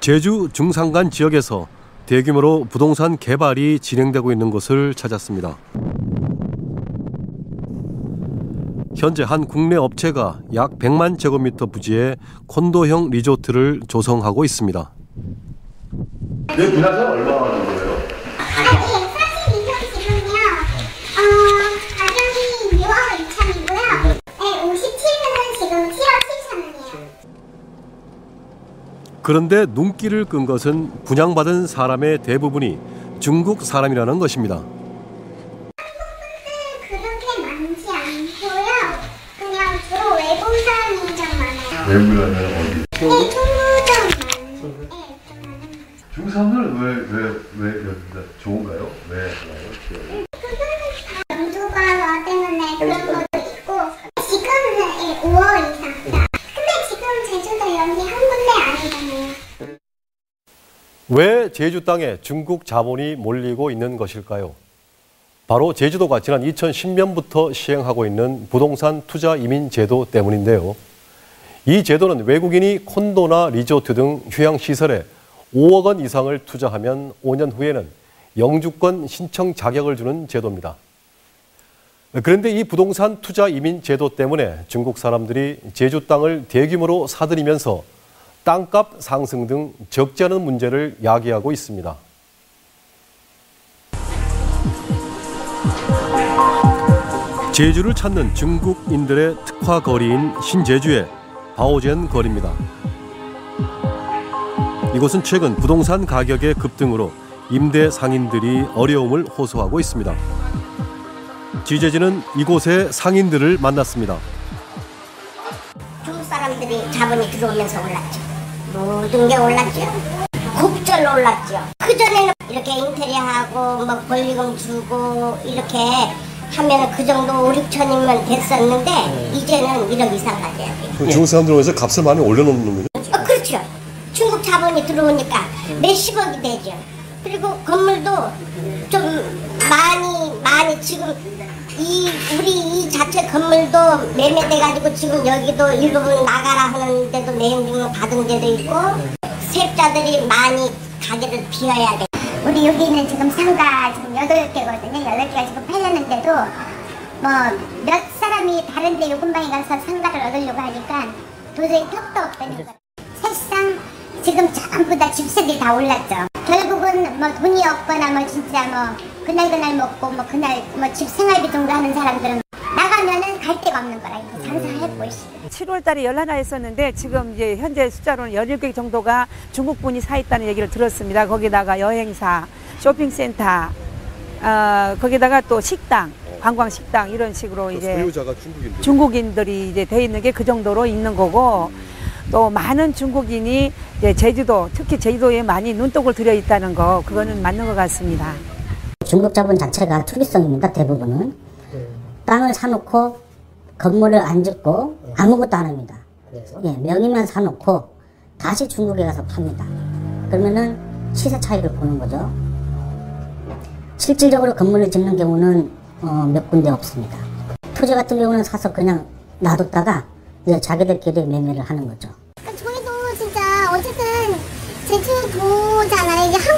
제주 중산간 지역에서 대규모로 부동산 개발이 진행되고 있는 곳을 찾았습니다. 현재 한 국내 업체가 약 100만 제곱미터 부지의 콘도형 리조트를 조성하고 있습니다. 내 분양가 얼마 하는 거예요? 아, 네, 사실 이건 지금요. 어, 가격이 6억 2천이고요. 네, 57분은 지금 7억 7천원이에요. 그런데 눈길을 끈 것은 분양받은 사람의 대부분이 중국 사람이라는 것입니다. 그렇게 많지 않고요. 그냥 주로 외국 사람이 좀 많아요. 외국이라면 어디? 네, 중국 좀 많아요. 네, 좀 많아요. 중산은 왜왜왜 여기가 좋은가요? 왜 좋아요? 연주가 때문에 그런 것 왜 제주 땅에 중국 자본이 몰리고 있는 것일까요? 바로 제주도가 지난 2010년부터 시행하고 있는 부동산 투자 이민 제도 때문인데요. 이 제도는 외국인이 콘도나 리조트 등 휴양 시설에 5억 원 이상을 투자하면 5년 후에는 영주권 신청 자격을 주는 제도입니다. 그런데 이 부동산 투자 이민 제도 때문에 중국 사람들이 제주 땅을 대규모로 사들이면서 땅값 상승 등 적지 않은 문제를 야기하고 있습니다. 제주를 찾는 중국인들의 특화 거리인 신제주의 바오젠 거리입니다. 이곳은 최근 부동산 가격의 급등으로 임대 상인들이 어려움을 호소하고 있습니다. 지재진은 이곳의 상인들을 만났습니다. 중국 사람들이 자본이 들어오면서 올랐죠. 모든 게 올랐죠. 곡절로 올랐죠. 그전에는 이렇게 인테리어하고 뭐 권리금 주고 이렇게 하면 그 정도 5, 6천이면 됐었는데 이제는 1억 이상 가져야 돼요. 중국 사람들 오면서 값을 많이 올려놓는 겁니다. 어, 그렇죠. 중국 자본이 들어오니까 몇십억이 되죠. 그리고 건물도 좀 많이 많이 지금 이 우리 이 자체 건물도 매매돼가지고 지금 여기도 일부분 나가라 하는데도 내용증 받은 데도 있고 세입자들이 많이 가게를 비워야 돼. 우리 여기는 지금 상가 지금 8개거든요. 8개가 지금 팔렸는데도 뭐 몇 사람이 다른데 요 근방에 가서 상가를 얻으려고 하니까 도저히 턱도 없다는 거예요. 사실상 지금 전부 다 집세들이 다 올랐죠. 결국은 뭐 돈이 없거나 뭐 진짜 뭐 그날 그날 먹고 뭐 그날 뭐 집 생활비 정도 하는 사람들은 나가면은 갈 데가 없는 거라 이거 장사해보고 있어요. 7월 달에 열하나 했었는데 지금 이제 현재 숫자로는 17개 정도가 중국 분이 사 있다는 얘기를 들었습니다. 거기다가 여행사, 쇼핑센터, 어, 거기다가 또 식당, 관광 식당 이런 식으로 이제 소유자가 중국인들. 중국인들이 이제 돼 있는 게 그 정도로 있는 거고 또 많은 중국인이 이제 제주도 특히 제주도에 많이 눈독을 들여 있다는 거 그거는 맞는 것 같습니다. 중국 자본 자체가 투기성입니다. 대부분은 땅을 사놓고 건물을 안 짓고 아무것도 안 합니다. 예, 명의만 사놓고 다시 중국에 가서 팝니다. 그러면은 시세 차익을 보는 거죠. 실질적으로 건물을 짓는 경우는 어, 몇 군데 없습니다. 토지 같은 경우는 사서 그냥 놔뒀다가 이제 자기들끼리 매매를 하는 거죠. 그러니까 저희도 진짜 어쨌든 제주도잖아요. 이게 땅인데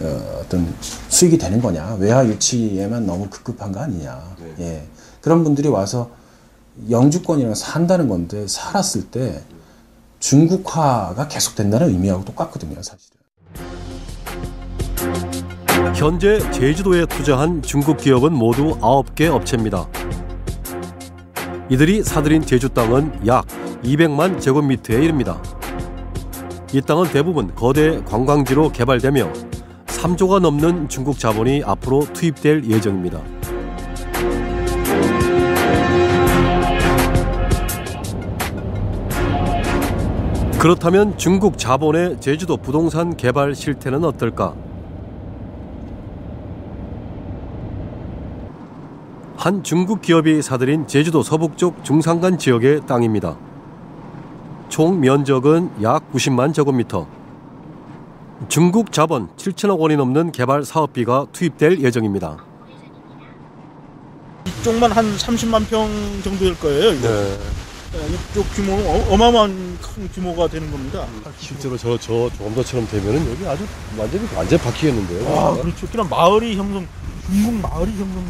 어, 어떤 수익이 되는 거냐 외화 유치에만 너무 급급한 거 아니냐 예 그런 분들이 와서 영주권이랑 산다는 건데 살았을 때 중국화가 계속된다는 의미하고 똑같거든요 사실은. 현재 제주도에 투자한 중국 기업은 모두 9개 업체입니다. 이들이 사들인 제주 땅은 약 200만 제곱미터에 이릅니다. 이 땅은 대부분 거대 관광지로 개발되며 3조가 넘는 중국 자본이 앞으로 투입될 예정입니다. 그렇다면 중국 자본의 제주도 부동산 개발 실태는 어떨까? 한 중국 기업이 사들인 제주도 서북쪽 중산간 지역의 땅입니다. 총 면적은 약 90만 제곱미터. 중국 자본 7천억 원이 넘는 개발 사업비가 투입될 예정입니다. 이쪽만 한 30만 평 정도 될 거예요. 이거. 네, 이쪽 규모는 어, 어마어마한 큰 규모가 되는 겁니다. 실제로 저, 저 조감도처럼 되면은 여기 아주 완전히 완전 바뀌겠는데요. 와, 그렇죠. 그냥 마을이 형성, 중국 마을이 형성.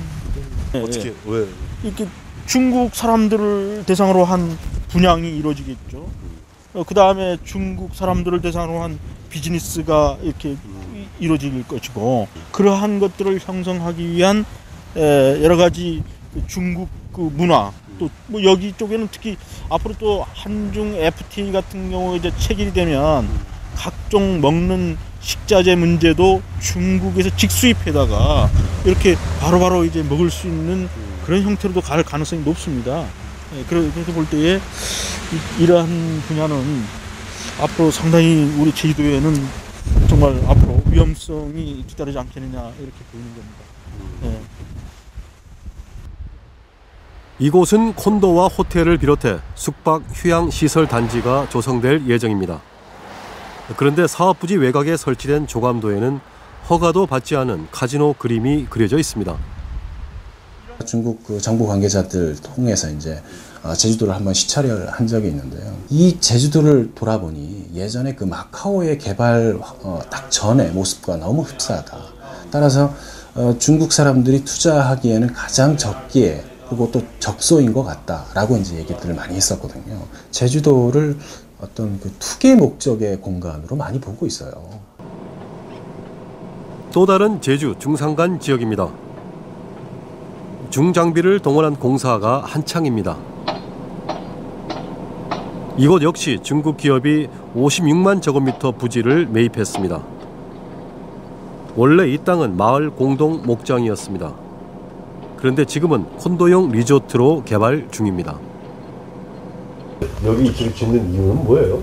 네, 어떻게 네. 왜? 이렇게 중국 사람들을 대상으로 한 분양이 이루어지겠죠. 그 다음에 중국 사람들을 대상으로 한 비즈니스가 이렇게 이- 이루어질 것이고 그러한 것들을 형성하기 위한 에, 여러 가지 그 중국 그 문화 또 뭐 여기 쪽에는 특히 앞으로 또 한중 FTA 같은 경우 이제 체결이 되면 각종 먹는 식자재 문제도 중국에서 직수입해다가 이렇게 바로바로 이제 먹을 수 있는 그런 형태로도 갈 가능성이 높습니다. 예, 그래서 볼 때에 이- 이러한 분야는 앞으로 상당히 우리 제주도에는 정말 앞으로 위험성이 뒤따르지 않겠느냐 이렇게 보이는 겁니다. 예. 이곳은 콘도와 호텔을 비롯해 숙박 휴양 시설 단지가 조성될 예정입니다. 그런데 사업 부지 외곽에 설치된 조감도에는 허가도 받지 않은 카지노 그림이 그려져 있습니다. 중국 그 정부 관계자들 통해서 이제 어, 제주도를 한번 시찰을 한 적이 있는데요. 이 제주도를 돌아보니 예전에 그 마카오의 개발 어, 딱 전의 모습과 너무 흡사하다. 따라서 어, 중국 사람들이 투자하기에는 가장 적기에 그리고 또 적소인 것 같다라고 이제 얘기들을 많이 했었거든요. 제주도를 어떤 그 투기 목적의 공간으로 많이 보고 있어요. 또 다른 제주 중산간 지역입니다. 중장비를 동원한 공사가 한창입니다. 이곳 역시 중국 기업이 56만 제곱미터 부지를 매입했습니다. 원래 이 땅은 마을 공동 목장이었습니다. 그런데 지금은 콘도용 리조트로 개발 중입니다. 여기 집을 짓는 이유는 뭐예요?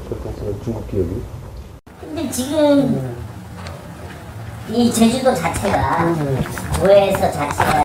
중국 기업이? 근데 지금 이 제주도 자체가 도에서 자체가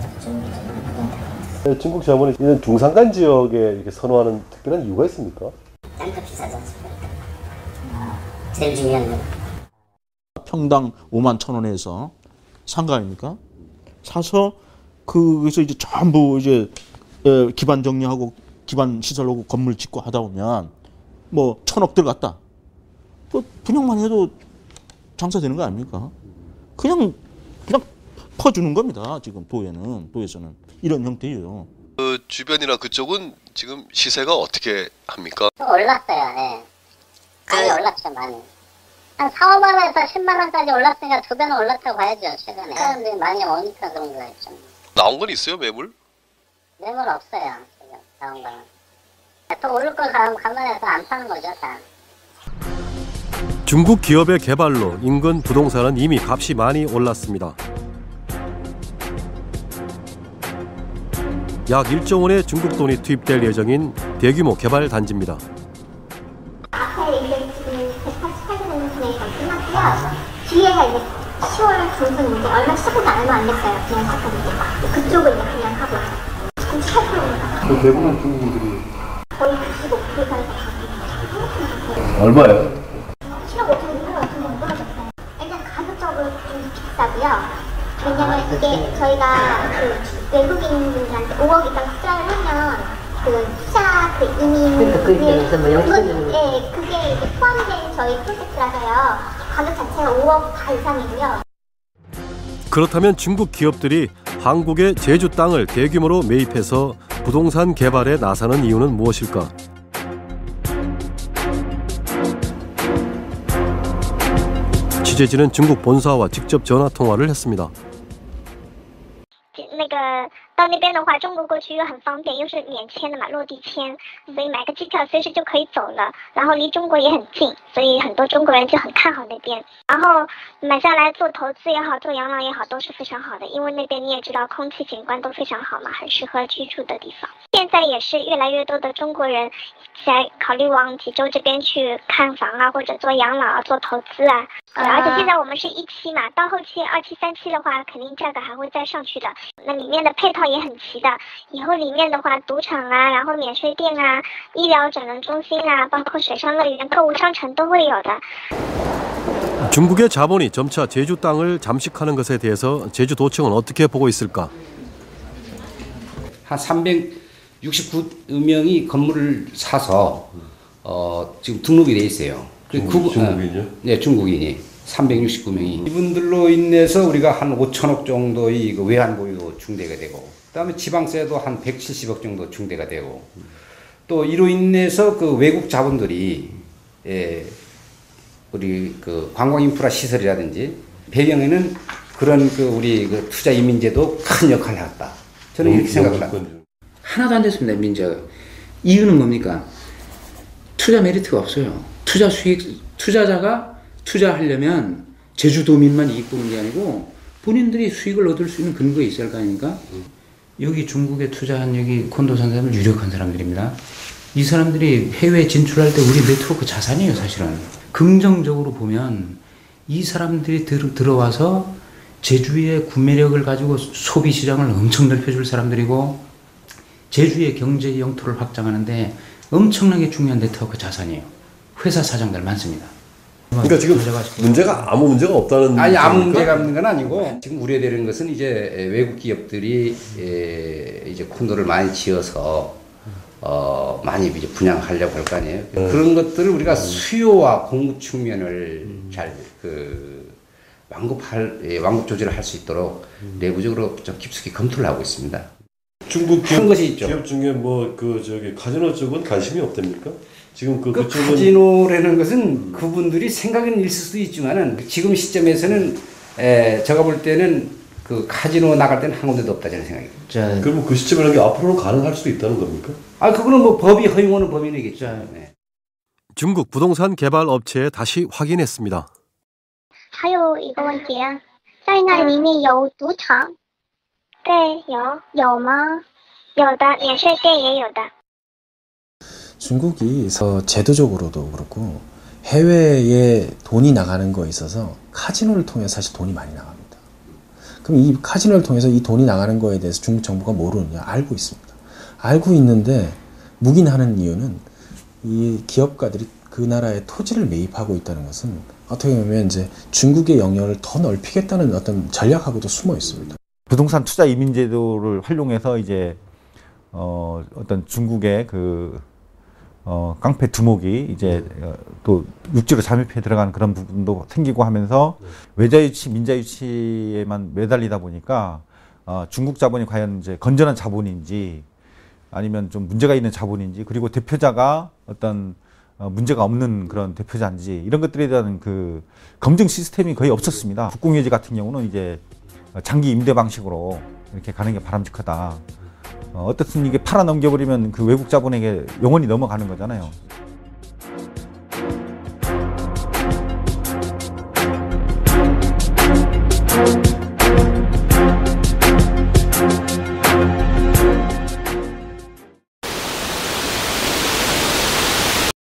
네, 중국 자본이 이런 중산간 지역에 이렇게 선호하는 특별한 이유가 있습니까? 땅값 비싸지 않습니까? 제일 중요한 건 평당 5만 천 원에서 상가 아닙니까? 사서 거기서 이제 전부 이제 에, 기반 정리하고 기반 시설하고 건물 짓고 하다 보면 뭐 천억 들어갔다. 그 분양만 해도 장사되는 거 아닙니까? 그냥 퍼주는 겁니다. 지금 도에는 도에서는 이런 형태예요. 그 주변이나 그쪽은 지금 시세가 어떻게 합니까? 좀 올랐어요. 예. 많이 올랐죠, 많이. 한 4, 5만 원에서 10만 원까지 올랐으니까 두 배는 올랐다고 봐야죠, 최근에. 사람들이 많이 오니까 그런 거겠죠. 나온 건 있어요 매물? 매물 없어요, 지금 나온 거는. 더 오를 걸 감- 감안해서 안 파는 거죠, 다. 중국 기업의 개발로 인근 부동산은 이미 값이 많이 올랐습니다. 약 1조 원의 중국 돈이 투입될 예정인 대규모 개발 단지입니다. 앞에 이제 지금 188년 분에서 끝났고요. 뒤에가 이제 10월 중순 이제 얼마 시작한 지 얼마 안 됐어요. 그냥 시작한 지. 그쪽은 이제 그냥 하고 98%입니다. 그 대부분 중국인들이 거의 95% 이상에서 다 얼마예요? 7억 5천 정도 같은 건 떨어졌어요. 일단 가격적으로 좀 비싸고요. 왜냐면 이게 저희가 그 외국인들한테 5억 이상 투자를 하면 그 투자 그 이민 그러니까 그 입장에서 뭐 영수증 그건- 예, 그게 이제 포함된 저희 프로젝트라서요. 가격 자체가 5억 다 이상이고요. 그렇다면 중국 기업들이 한국의 제주 땅을 대규모로 매입해서 부동산 개발에 나서는 이유는 무엇일까? 취재진은 중국 본사와 직접 전화 통화를 했습니다. 那个到那边的话，中国过去又很方便，又是免签的嘛，落地签，所以买个机票随时就可以走了。然后离中国也很近，所以很多中国人就很看好那边。然后买下来做投资也好，做养老也好，都是非常好的，因为那边你也知道，空气景观都非常好嘛，很适合居住的地方。现在也是越来越多的中国人在考虑往济州这边去看房啊，或者做养老啊、做投资啊。而且现在我们是一期嘛，到后期二期、三期的话，肯定价格还会再上去的。那里面的配套也很齐的，以后里面的话，赌场啊，然后免税店啊，医疗整容中心啊，包括水上乐园、购物商城都会有的。 중국의 자본이 점차 제주 땅을 잠식하는 것에 대해서 제주도청은 어떻게 보고 있을까? 한 369명이 건물을 사서 어, 지금 등록이 돼 있어요. 중국- 중국인이요? 네, 중국인이 369명이 이분들로 인해서 우리가 한 5천억 정도의 그 외환 보유도 중대가 되고 그다음에 지방세도 한 170억 정도 중대가 되고 또 이로 인해서 그 외국 자본들이 예, 우리 그 관광 인프라 시설이라든지 배경에는 그런 그 우리 그 투자 이민제도 큰 역할을 했다. 저는 이렇게 생각을 합니다. 하나도 안 됐습니다, 민자가. 이유는 뭡니까? 투자 메리트가 없어요. 투자 수익, 투자자가 투자하려면 제주도민만 이익 보는 게 아니고 본인들이 수익을 얻을 수 있는 근거가 있어야 할 거 아닙니까? 여기 중국에 투자한 여기 콘도산 사람들 유력한 사람들입니다. 이 사람들이 해외 진출할 때 우리 네트워크 자산이에요, 사실은. 긍정적으로 보면 이 사람들이 들, 들어와서 제주의 구매력을 가지고 소비 시장을 엄청 넓혀줄 사람들이고 제주의 경제 영토를 확장하는데 엄청나게 중요한 네트워크 자산이에요. 회사 사장들 많습니다. 그러니까 지금 문제가 아무 문제가 없다는 아니 아무 겁니까? 문제가 없는 건 아니고 지금 우려되는 것은 이제 외국 기업들이 에, 이제 콘도를 많이 지어서 어 많이 이제 분양하려고 할 거 아니에요. 그런 것들을 우리가 수요와 공급 측면을 잘그 완급할 예, 완급 조절을 할 수 있도록 내부적으로 좀 깊숙이 검토를 하고 있습니다. 중국 한 것이 있죠. 기업 중에 뭐 그 저기 카지노 쪽은 관심이 없답니까? 지금 그 그 그쪽은 카지노라는 것은 그분들이 생각은 있을 수도 있지만은 지금 시점에서는 에, 제가 볼 때는 그 카지노 나갈 때는 한 군데도 없다 저는 생각이 듭니다. 그러면 그 시점이라는 게 앞으로는 가능할 수도 있다는 겁니까? 아 그거는 뭐 법이 허용하는 범위이겠죠. 네. 중국 부동산 개발 업체에 다시 확인했습니다. 还有一个问题啊，在那里面有赌场？ 对，有有吗？有的，免税店也有的。 중국이 서 제도적으로도 그렇고 해외에 돈이 나가는 거에 있어서 카지노를 통해 서 사실 돈이 많이 나갑니다. 그럼 이 카지노를 통해서 이 돈이 나가는 거에 대해서 중국 정부가 모르느냐? 알고 있습니다. 알고 있는데 묵인하는 이유는 이 기업가들이 그 나라의 토지를 매입하고 있다는 것은 어떻게 보면 이제 중국의 영역을 더 넓히겠다는 어떤 전략하고도 숨어 있습니다. 부동산 투자 이민 제도를 활용해서 이제 어, 어떤 중국의 그 어, 깡패 두목이 이제 어, 또 육지로 잠입해 들어가는 그런 부분도 생기고 하면서 외자 유치, 민자 유치에만 매달리다 보니까 어, 중국 자본이 과연 이제 건전한 자본인지 아니면 좀 문제가 있는 자본인지 그리고 대표자가 어떤 어, 문제가 없는 그런 대표자인지 이런 것들에 대한 그 검증 시스템이 거의 없었습니다. 국공유지 같은 경우는 이제 장기 임대 방식으로 이렇게 가는 게 바람직하다. 어, 어떻든 이게 팔아 넘겨버리면 그 외국 자본에게 영원히 넘어가는 거잖아요.